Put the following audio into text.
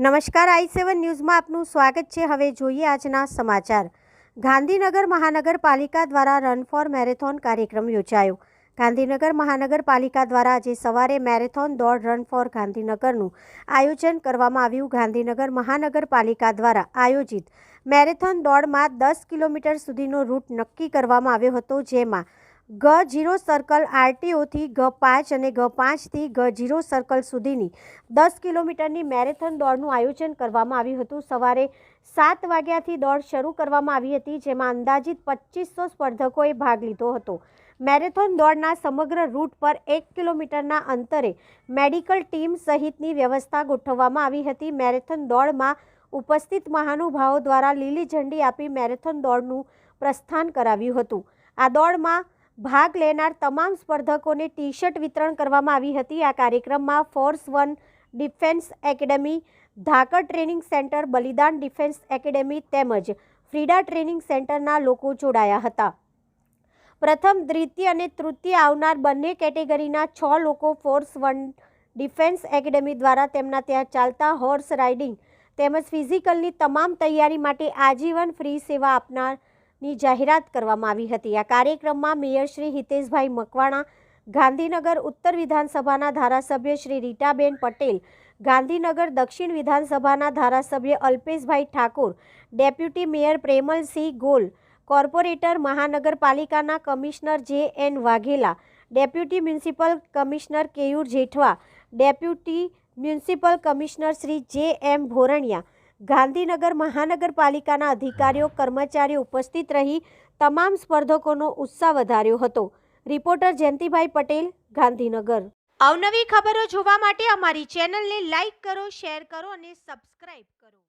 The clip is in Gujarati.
નમસ્કાર, આઈ સેવન ન્યૂઝમાં આપનું સ્વાગત છે. હવે જોઈએ આજના સમાચાર. ગાંધીનગર મહાનગરપાલિકા દ્વારા રન ફોર મેરેથોન કાર્યક્રમ યોજાયો. ગાંધીનગર મહાનગરપાલિકા દ્વારા આજે સવારે મેરેથોન દોડ રન ફોર ગાંધીનગરનું આયોજન કરવામાં આવ્યું. ગાંધીનગર મહાનગરપાલિકા દ્વારા આયોજિત મેરેથોન દોડમાં દસ કિલોમીટર સુધીનો રૂટ નક્કી કરવામાં આવ્યો હતો, જેમાં ગ જીરો સર્કલ આરટીઓથી ગ પાંચ અને ગ પાંચથી ગ જીરો સર્કલ સુધીની દસ કિલોમીટરની મેરેથોન દોડનું આયોજન કરવામાં આવ્યું હતું. સવારે સાત વાગ્યાથી દોડ શરૂ કરવામાં આવી હતી, જેમાં અંદાજિત પચીસો સ્પર્ધકોએ ભાગ લીધો હતો. મેરેથોન દોડના સમગ્ર રૂટ પર એક કિલોમીટરના અંતરે મેડિકલ ટીમ સહિતની વ્યવસ્થા ગોઠવવામાં આવી હતી. મેરેથોન દોડમાં ઉપસ્થિત મહાનુભાવો દ્વારા લીલી ઝંડી આપી મેરેથોન દોડનું પ્રસ્થાન કરાવ્યું હતું. આ દોડમાં ભાગ લેનાર તમામ સ્પર્ધકોને ટી શર્ટ વિતરણ કરવામાં આવી હતી. આ કાર્યક્રમમાં force one defence academy Dhakar training centre, Balidan defence academy તેમજ ફ્રીડા ટ્રેનિંગ સેન્ટરના લોકો જોડાયા હતા. પ્રથમ, દ્વિતીય અને તૃતીય આવનાર બંને કેટેગરીના છ લોકો ફોર્સ વન ડિફેન્સ એકેડેમી દ્વારા તેમના ત્યાં ચાલતા હોર્સ રાઇડિંગ તેમજ ફિઝિકલની તમામ તૈયારી માટે આજીવન ફ્રી સેવા આપનારની જાહેરાત કરવામાં આવી હતી. આ કાર્યક્રમમાં મેયર શ્રી હિતેશભાઈ મકવાણા, ગાંધીનગર ઉત્તર વિધાનસભાના ધારાસભ્ય શ્રી રીટાબેન પટેલ, ગાંધીનગર દક્ષિણ વિધાનસભાના ધારાસભ્ય Alpeshbhai Thakor, deputy mayor Premalsinh Gol, corporator મહાનગરપાલિકાના commissioner J N Vaghela, deputy municipal commissioner Keyur Jethwa, deputy municipal commissioner Shri J M Bhoraniya Gandhinagar મહાનગરપાલિકાના અધિકારીઓ, કર્મચારીઓ ઉપસ્થિત રહી તમામ સ્પર્ધકોનો ઉત્સાહ વધાર્યો હતો. રિપોર્ટર જયંતિભાઈ પટેલ, ગાંધીનગર. અવનવી ખબરો જોવા માટે અમારી ચેનલને લાઈક કરો, શેર કરો અને સબસ્ક્રાઈબ કરો.